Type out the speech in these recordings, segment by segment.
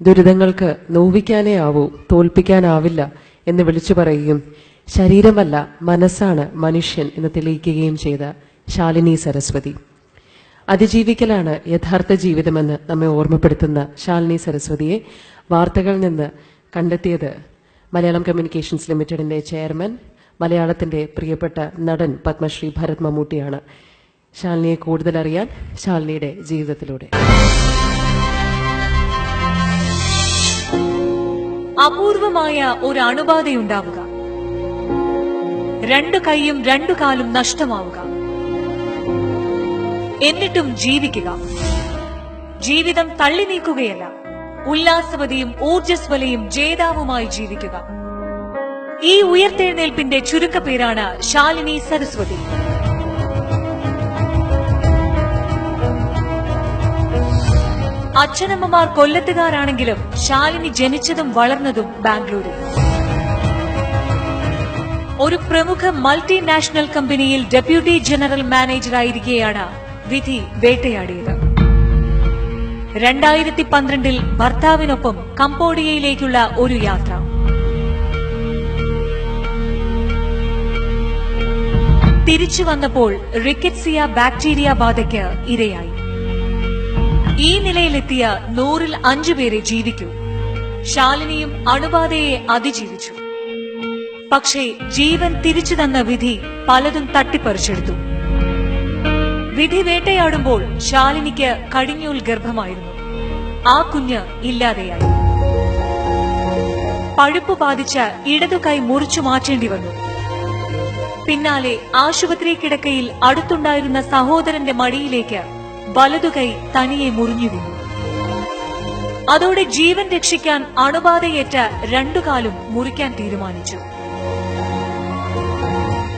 ദുരിതങ്ങൾക്ക് നോവിക്കാനേ ആവൂ തോൽപ്പിക്കാനാവില്ല എന്ന് വിളിച്ചു പറയുകയും ശരീരമല്ല മനസ്സാണ് മനുഷ്യൻ എന്ന് തെളിയിക്കുകയും ചെയ്ത ശാലിനി സരസ്വതി. അതിജീവിക്കലാണ് യഥാർത്ഥ ജീവിതമെന്ന് നമ്മെ ഓർമ്മപ്പെടുത്തുന്ന ശാലിനി സരസ്വതിയെ വാർത്തകളിൽ നിന്ന് കണ്ടെത്തിയത് മലയാളം കമ്മ്യൂണിക്കേഷൻസ് ലിമിറ്റഡിന്റെ ചെയർമാൻ മലയാളത്തിന്റെ പ്രിയപ്പെട്ട നടൻ പത്മശ്രീ ഭരത് മമ്മൂട്ടിയാണ്. ശാലിനിയെ കൂടുതലറിയാൻ ശാലിനിയുടെ ജീവിതത്തിലൂടെ. അപൂർവമായ ഒരു അണുബാധയുണ്ടാവുക. രണ്ടു കൈയും രണ്ടു കാലും നഷ്ടമാവുക. എന്നിട്ടും ജീവിക്കുക. ജീവിതം തള്ളി നീക്കുകയല്ല. ഉല്ലാസവതിയും ഊർജസ്വലയും ജേതാവുമായി ജീവിക്കുക. ഈ ഉയർത്തെഴുന്നേൽപ്പിന്റെ ചുരുക്കപ്പേരാണ് ശാലിനി സരസ്വതി. അച്ഛനമ്മമാർ കൊല്ലത്തുകാരാണെങ്കിലും ശാലിനി ജനിച്ചതും വളർന്നതും ബാംഗ്ലൂരിൽ. ഒരു പ്രമുഖ മൾട്ടിനാഷണൽ കമ്പനിയിൽ ഡെപ്യൂട്ടി ജനറൽ മാനേജറായിരിക്കെയാണ് വിധി വേട്ടയാടിയത്. രണ്ടായിരത്തി പന്ത്രണ്ടിൽ ഭർത്താവിനൊപ്പം കംബോഡിയയിലേക്കുള്ള ഒരു യാത്ര. തിരിച്ചു വന്നപ്പോൾ റിക്കറ്റ്സിയ ബാക്ടീരിയ ബാധയ്ക്ക് ഇരയായി. ഈ നിലയിലെത്തിയ നൂറിൽ അഞ്ചു പേരെ ജീവിക്കൂ. ശാലിനിയും അണുബാധയെ അതിജീവിച്ചു. പക്ഷേ ജീവൻ തിരിച്ചു തന്ന വിധി പലതും തട്ടിപ്പറിച്ചെടുത്തു. വിധി വേട്ടയാടുമ്പോൾ ശാലിനിക്ക് കടിഞ്ഞൂൽ ഗർഭമായിരുന്നു. ആ കുഞ്ഞ് ഇല്ലാതെയായി. പഴുപ്പ് ബാധിച്ച ഇടതുകൈ മുറിച്ചു മാറ്റേണ്ടി വന്നു. പിന്നാലെ ആശുപത്രി കിടക്കയിൽ അടുത്തുണ്ടായിരുന്ന സഹോദരന്റെ മടിയിലേക്ക് വലതുകൈ തനിയെ മുറിഞ്ഞു വീണു അതോടെ ജീവൻ രക്ഷിക്കാൻ അണുബാധയേറ്റ രണ്ടുകാലും മുറിക്കാൻ തീരുമാനിച്ചു.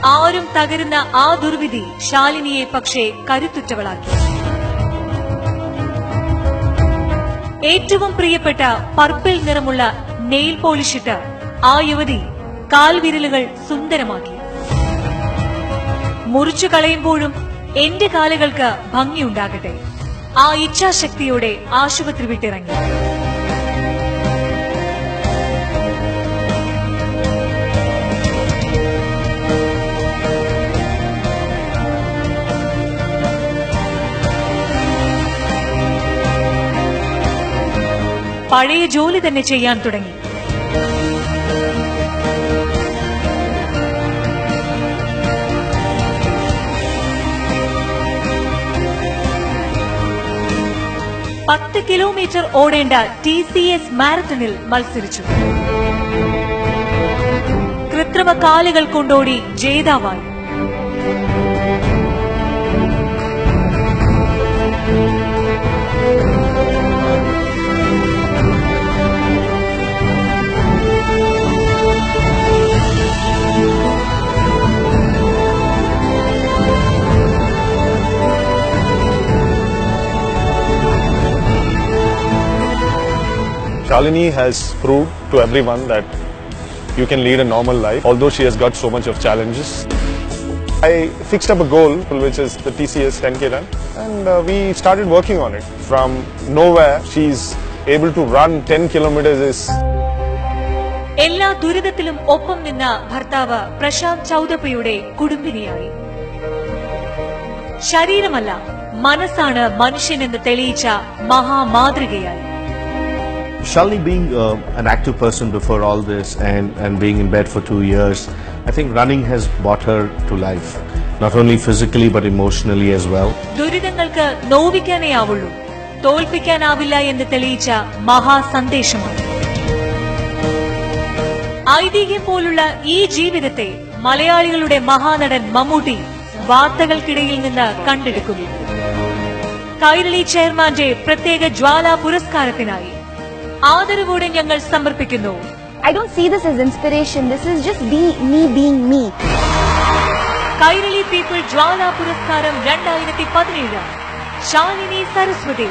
ആരും തകരുന്ന ആ ദുർവിധി ശാലിനിയെ പക്ഷേ കരുത്തുറ്റവളാക്കി. ഏറ്റവും പ്രിയപ്പെട്ട പർപ്പിൾ നിറമുള്ള നെയിൽ പോളിഷിട്ട് ആ യുവതി കാൽവിരലുകൾ സുന്ദരമാക്കി. മുറിച്ചു കളയുമ്പോഴും എന്റെ കാലുകൾക്ക് ഭംഗിയുണ്ടാകട്ടെ. ആ ഇച്ഛാശക്തിയോടെ ആശുപത്രി വിട്ടിറങ്ങി. പഴയ ജോലി തന്നെ ചെയ്യാൻ തുടങ്ങി. പത്ത് കിലോമീറ്റർ ഓടേണ്ട ടി സി എസ് മാരത്തണിൽ മത്സരിച്ചു. കൃത്രിമ കാലുകൾ കൊണ്ടോടി ജേതാവായി. Shalini has proved to everyone that you can lead a normal life, although she has got so much of challenges. I fixed up a goal, which is the TCS 10K run, and uh, we started working on it. From nowhere, she's able to run 10 kilometers is എല്ലാ ദുരിതത്തിലും ഒപ്പം നിന്ന ഭർത്താവ് പ്രശാന്ത് ചൗദപ്പയുടെ കുടുംബിനിയായി ശരീരമല്ല മനസ്സാണ് മനുഷ്യനെന്ന് തെളിയിച്ച മഹാമാതൃകയായി Shalini being uh, an active person before all this and, and being in bed for two years, I think running has brought her to life, not only physically but emotionally as well. തോൽപ്പിക്കാനാവില്ല എന്ന് തെളിയിച്ച മഹാസന്ദേശമാണ് ഐതിഹ്യം പോലുള്ള ഈ ജീവിതത്തെ മലയാളികളുടെ മഹാനടൻ മമ്മൂട്ടി വാർത്തകൾക്കിടയിൽ നിന്ന് കണ്ടെടുക്കുന്നു കൈരളി ചെയർമാന്റെ പ്രത്യേക ജ്വാല പുരസ്കാരത്തിനായി ആദരവോടെ ഞങ്ങൾ സമർപ്പിക്കുന്നു. I don't see this is inspiration this is just be me being me Kairali people Jwala പുരസ്കാരം രണ്ടായിരത്തി പതിനേഴ്. ശാലിനി സരസ്വതി.